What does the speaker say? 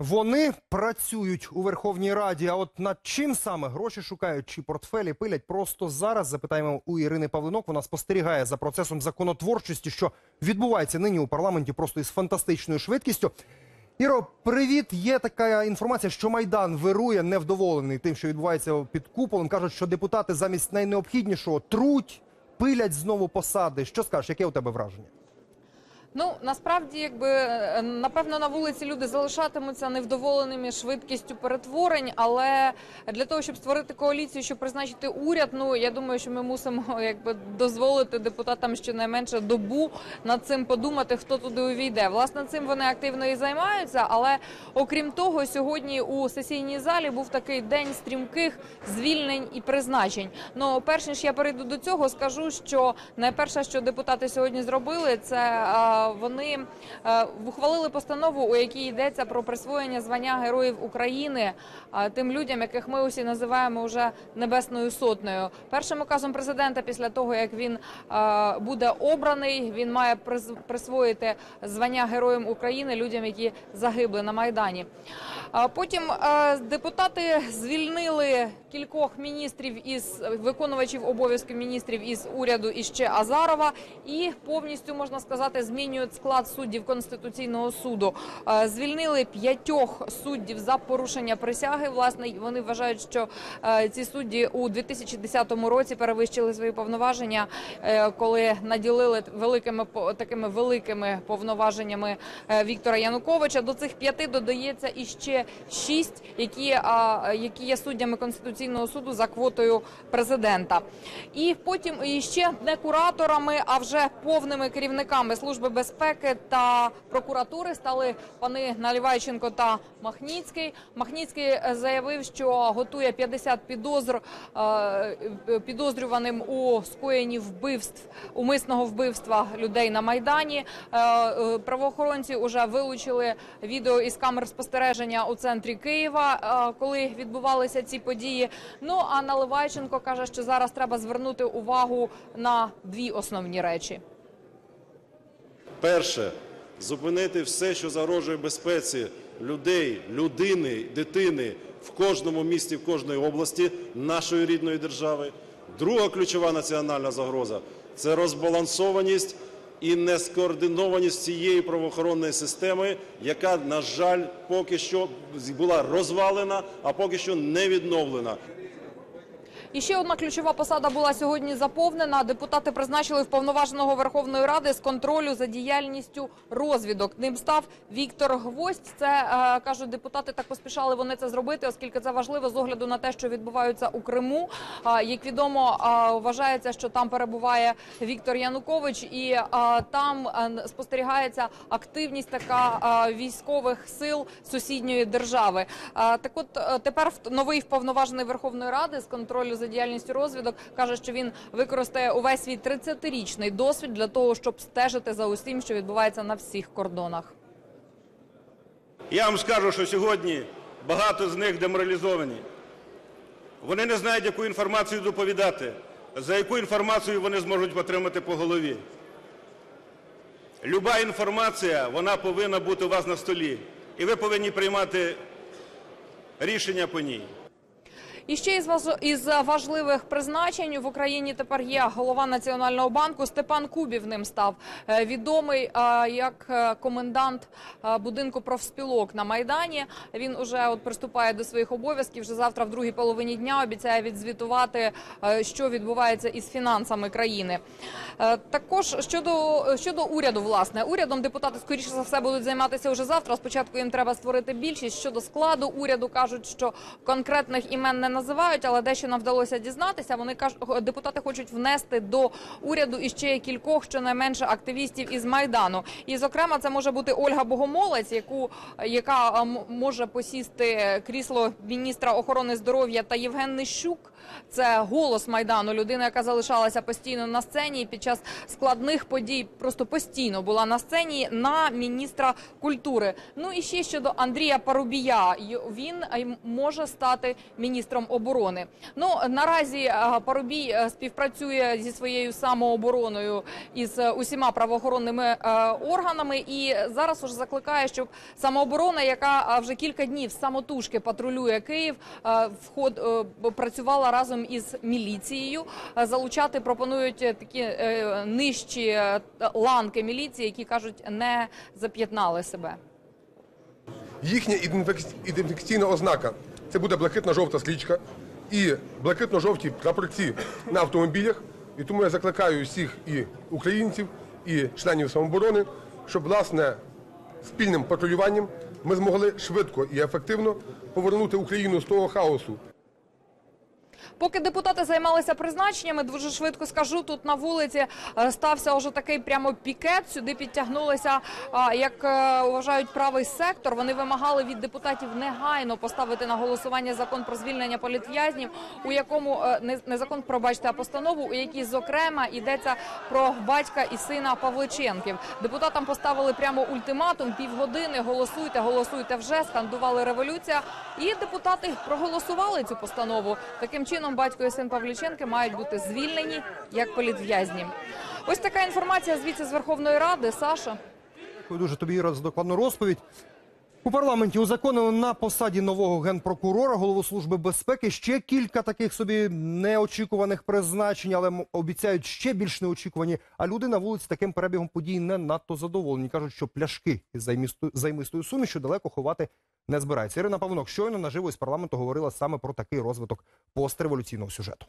Вони працюють у Верховній Раді. А от над чим саме гроші шукають чи портфелі пилять просто зараз? Запитаємо у Ірини Павлинок. Вона спостерігає за процесом законотворчості, що відбувається нині у парламенті просто із фантастичною швидкістю. Іро, привіт. Є така інформація, що майдан вирує невдоволений тим, що відбувається під куполом. кажуть, що депутати замість найнеобхіднішого труть, пилять знову посади. Що скажеш? Яке у тебе враження? Ну насправді, якби е, напевно на вулиці люди залишатимуться невдоволеними швидкістю перетворень, але для того, щоб створити коаліцію, щоб призначити уряд, ну я думаю, що ми мусимо якби дозволити депутатам щонайменше добу над цим подумати, хто туди увійде. Власне, цим вони активно і займаються. Але окрім того, сьогодні у сесійній залі був такий день стрімких звільнень і призначень. Ну, перш ніж я перейду до цього, скажу, що найперше, що депутати сьогодні зробили, це. Вони е, ухвалили постанову, у якій йдеться про присвоєння звання Героїв України е, тим людям, яких ми усі називаємо вже небесною сотнею. Першим указом президента, після того як він е, буде обраний, він має присвоїти звання Героям України людям, які загибли на майдані. Потім депутати звільнили кількох міністрів із виконувачів обов'язків міністрів із уряду і ще Азарова, і повністю можна сказати, змінюють склад суддів конституційного суду. Е, Звільнили п'ятьох суддів за порушення присяги. Власне, і вони вважають, що е, ці судді у 2010 році перевищили свої повноваження, е, коли наділили великими такими великими повноваженнями Віктора Януковича. До цих п'яти додається іще шість, які, які є суддями конституційного суду за квотою президента. І потім іще не кураторами, а вже повними керівниками служби безпеки та прокуратури стали пани Налівайченко та Махніцький. Махніцький е, заявив, що готує 50 підозр е, підозрюваним у скоєнні вбивств умисного вбивства людей на майдані. Е, е, Правоохоронці вже вилучили відео із камер спостереження у центрі Києва, е, коли відбувалися ці події. Ну а Наливайченко каже, що зараз треба звернути увагу на дві основні речі. Перше зупинити все, що загрожує безпеці людей, людини, дитини в кожному місті, в кожній області нашої рідної держави. Друга ключова національна загроза це розбалансованість і нескоординованість цієї правоохоронної системи, яка, на жаль, поки що була розвалена, а поки що не відновлена. І ще одна ключова посада була сьогодні заповнена. Депутати призначили вповноваженого Верховної Ради з контролю за діяльністю розвідок. Ним став Віктор Гвоздь. Це е, кажуть, депутати так поспішали вони це зробити, оскільки це важливо з огляду на те, що відбуваються у Криму. Як відомо, вважається, що там перебуває Віктор Янукович, і там е, спостерігається активність така військових сил сусідньої держави. Так, от е, тепер новий вповноважений Верховної Ради з контролю за діяльністю розвідок каже, що він використає увесь свій 30-річний досвід для того, щоб стежити за усім, що відбувається на всіх кордонах. Я вам скажу, що сьогодні багато з них деморалізовані. Вони не знають, яку інформацію доповідати, за яку інформацію вони зможуть отримати по голові. Люба інформація, вона повинна бути у вас на столі, і ви повинні приймати рішення по ній. І ще із із важливих призначень в Україні тепер є голова Національного банку Степан Кубів. Ним став Е, відомий е, як е, комендант будинку профспілок на майдані. Він уже от приступає до своїх обов'язків. Вже завтра, в другій половині дня, обіцяє відзвітувати, що відбувається із фінансами країни. Також щодо щодо уряду, власне, урядом депутати скоріше за все будуть займатися вже завтра. Спочатку їм треба створити більшість щодо складу уряду. кажуть, що конкретних імен не називають, але дещо нам вдалося дізнатися. Вони кажуть, депутати хочуть внести до уряду іще кількох щонайменше активістів із майдану. І зокрема, це може бути Ольга Богомолець, яку яка може посісти крісло міністра охорони здоров'я та Євген Нищук. Це голос майдану, людина, яка залишалася постійно на сцені і під час складних подій, просто постійно була на сцені на міністра культури. Ну і ще щодо Андрія Парубія, він може стати міністром міністром оборони. Ну наразі е, Парубій е, співпрацює зі своєю самообороною із е, усіма правоохоронними органами, і зараз уже закликає, щоб самооборона, яка вже кілька днів самотужки патрулює Київ, вход працювала разом із міліцією. Залучати пропонують такі нижчі ланки міліції, які кажуть, не зап'ятнали себе. Їхня ідентифі- ідентифікаційна ознака це буде блакитно-жовта стрічка і блакитно-жовті прапорці на автомобілях. І тому я закликаю всіх і українців, і членів самооборони, щоб власне спільним патрулюванням ми змогли швидко і ефективно повернути Україну з того хаосу, Поки депутати займалися призначеннями, дуже швидко скажу, тут на вулиці е, стався вже такий прямо пікет. Сюди підтягнулися, як е, вважають правий сектор. Вони вимагали від депутатів негайно поставити на голосування закон про звільнення політв'язнів, у якому е, не, закон пробачте, а постанову, у якій зокрема йдеться про батька і сина Павличенків. Депутатам поставили прямо ультиматум: півгодини голосуйте, голосуйте вже. Скандували революція, і депутати проголосували цю постанову. Таким чином, батько і син Павліченки мають бути звільнені як політв'язні. Ось така інформація звідси з Верховної Ради. Саша. Дякую дуже тобі Іра, за докладну розповідь. У парламенті узаконили на посаді нового генпрокурора, голову служби безпеки. Ще кілька таких собі неочікуваних призначень, але обіцяють ще більш неочікувані. А люди на вулиці таким перебігом подій не надто задоволені. кажуть, що пляшки із займистою сумішю далеко ховати не збирається. Ірина Павлонок щойно наживо із парламенту говорила саме про такий розвиток постреволюційного сюжету.